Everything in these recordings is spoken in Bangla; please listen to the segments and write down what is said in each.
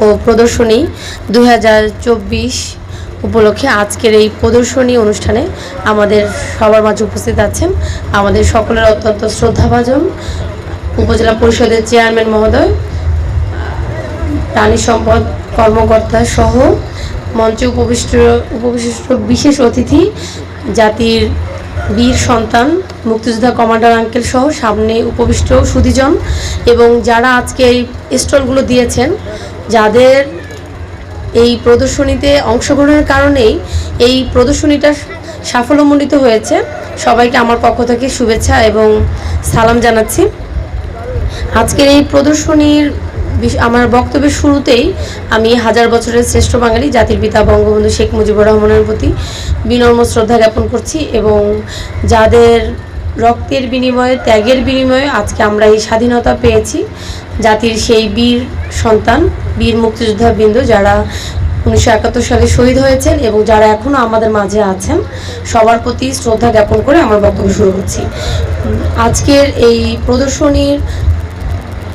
ও প্রদর্শনী দু হাজার চব্বিশ উপলক্ষে আজকের এই প্রদর্শনী অনুষ্ঠানে আমাদের সবার মাঝে উপস্থিত আছেন আমাদের সকলের অত্যন্ত শ্রদ্ধাভাজন উপজেলা পরিষদের চেয়ারম্যান মহোদয়, প্রাণী সম্পদ কর্মকর্তা সহ মঞ্চে উপবিষ্ট উপবিষ্ট বিশেষ অতিথি জাতির বীর সন্তান, মুক্তিযোদ্ধা কমান্ডার আঙ্কেল সহ সামনে উপবিষ্ট সুধীজন এবং যারা আজকে এই স্টলগুলো দিয়েছেন, যাদের এই প্রদর্শনীতে অংশগ্রহণের কারণেই এই প্রদর্শনীটা সাফল্যমণ্ডিত হয়েছে। সবাইকে আমার পক্ষ থেকে শুভেচ্ছা এবং সালাম জানাচ্ছি। আজকের এই প্রদর্শনীর আমার বক্তব্যের শুরুতেই আমি হাজার বছরের শ্রেষ্ঠ বাঙালি জাতির পিতা বঙ্গবন্ধু শেখ মুজিবুর রহমানের প্রতি বিনম্র শ্রদ্ধা জ্ঞাপন করছি এবং যাদের রক্তের বিনিময়ে, ত্যাগের বিনিময়ে আজকে আমরা এই স্বাধীনতা পেয়েছি, জাতির সেই বীর সন্তান, বীর মুক্তিযোদ্ধা বৃন্দ যারা উনিশশো একাত্তর সালে শহীদ হয়েছেন এবং যারা এখনও আমাদের মাঝে আছেন, সবার প্রতি শ্রদ্ধা জ্ঞাপন করে আমার বক্তব্য শুরু করছি। আজকের এই প্রদর্শনীর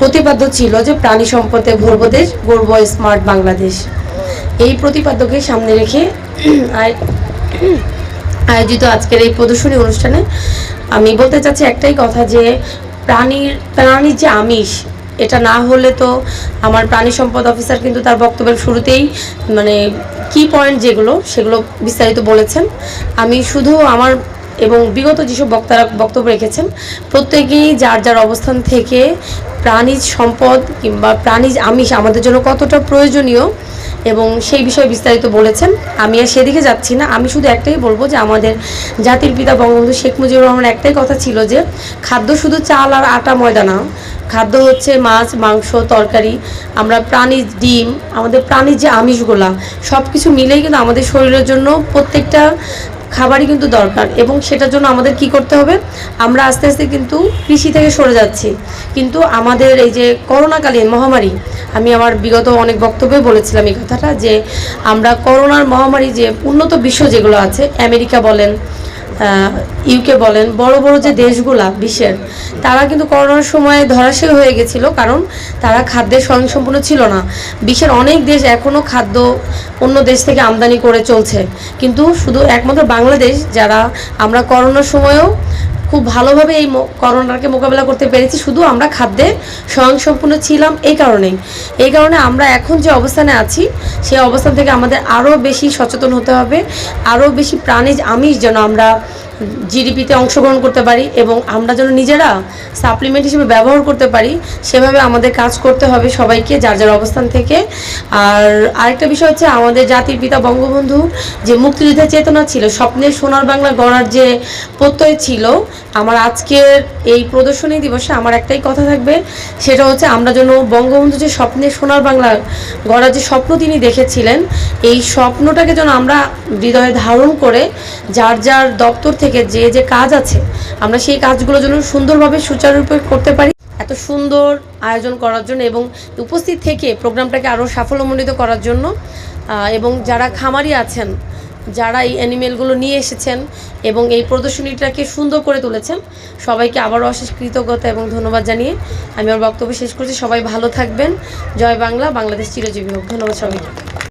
প্রতিপাদ্য ছিল যে প্রাণী সম্পদে ভরব দেশ গর্ব স্মার্ট বাংলাদেশ। এই প্রতিপাদ্যকে সামনে রেখে আয়- আয়োজিত আজকের এই প্রদর্শনী অনুষ্ঠানে আমি বলতে চাচ্ছি একটাই কথা যে প্রাণীর প্রাণীর যে আমিষ, এটা না হলে তো আমার প্রাণী সম্পদ অফিসার কিন্তু তার বক্তব্যের শুরুতেই মানে কি পয়েন্ট যেগুলো, সেগুলো বিস্তারিত বলেছেন। আমি শুধু আমার এবং বিগত যেসব বক্তারা বক্তব্য রেখেছেন, প্রত্যেকেই যার যার অবস্থান থেকে প্রাণীজ সম্পদ কিংবা প্রাণীজ আমিষ আমাদের জন্য কতটা প্রয়োজনীয় এবং সেই বিষয়ে বিস্তারিত বলেছেন। আমি আর সেদিকে যাচ্ছি না। আমি শুধু একটাই বলব যে আমাদের জাতির পিতা বঙ্গবন্ধু শেখ মুজিবুর রহমান একটাই কথা ছিল যে, খাদ্য শুধু চাল আর আটা, ময়দা না, খাদ্য হচ্ছে মাছ, মাংস, তরকারি, আমরা প্রাণীজ ডিম, আমাদের প্রাণীর যে আমিষগুলা সব কিছু মিলেই কিন্তু আমাদের শরীরের জন্য প্রত্যেকটা খাবারই কিন্তু দরকার। এবং সেটার জন্য আমাদের কি করতে হবে? আমরা আস্তে আস্তে কিন্তু কৃষি থেকে সরে যাচ্ছি। কিন্তু আমাদের এই যে করোনাকালীন মহামারী, আমি আমার বিগত অনেক বক্তব্যে বলেছিলাম এই কথাটা যে আমরা করোনার মহামারী যে উন্নত বিশ্ব যেগুলো আছে, আমেরিকা বলেন ইউকে বলেন, বড় বড় যে দেশগুলা বিশ্বের, তারা কিন্তু করোনার সময় ধরাশায়ী হয়ে গেছিল, কারণ তারা খাদ্যের স্বয়ংসম্পূর্ণ ছিল না। বিশ্বের অনেক দেশ এখনও খাদ্য অন্য দেশ থেকে আমদানি করে চলছে। কিন্তু শুধু একমাত্র বাংলাদেশ, যারা আমরা করোনার সময়ও খুব ভালোভাবে এই করোনাকে মোকাবেলা করতে পেরেছি। শুধু আমরা খাদ্যে স্বয়ংসম্পূর্ণ ছিলাম এই কারণেই। এই কারণে আমরা এখন যে অবস্থানে আছি সেই অবস্থান থেকে আমাদের আরও বেশি সচেতন হতে হবে, আরও বেশি প্রাণীজ আমিষ যেন আমরা জিডিপিতে অংশগ্রহণ করতে পারি এবং আমরা যেন নিজেরা সাপ্লিমেন্ট হিসেবে ব্যবহার করতে পারি, সেভাবে আমাদের কাজ করতে হবে সবাইকে যার যার অবস্থান থেকে। আর আরেকটা বিষয় হচ্ছে আমাদের জাতির পিতা বঙ্গবন্ধু যে মুক্তিযুদ্ধের চেতনা ছিল স্বপ্নের সোনার বাংলা গড়ার যে প্রত্যয় ছিল, আমার আজকের এই প্রদর্শনী দিবসে আমার একটাই কথা থাকবে, সেটা হচ্ছে আমরা যেন বঙ্গবন্ধু যে স্বপ্নের সোনার বাংলা গড়ার যে স্বপ্ন তিনি দেখেছিলেন, এই স্বপ্নটাকে যেন আমরা হৃদয়ে ধারণ করে যার যার দপ্তর থেকে যে যে কাজ আছে, আমরা সেই কাজগুলো যেন সুন্দরভাবে সুচারুরূপে করতে পারি। এত সুন্দর আয়োজন করার জন্য এবং উপস্থিত থেকে প্রোগ্রামটাকে আরও সাফল্যমণ্ডিত করার জন্য এবং যারা খামারি আছেন, যারা এই অ্যানিমেলগুলো নিয়ে এসেছেন এবং এই প্রদর্শনীটাকে সুন্দর করে তুলেছেন, সবাইকে আবারও অশেষ কৃতজ্ঞতা এবং ধন্যবাদ জানিয়ে আমি আমার বক্তব্য শেষ করছি। সবাই ভালো থাকবেন। জয় বাংলা, বাংলাদেশ চিরজীবী হোক। ধন্যবাদ সবাইকে।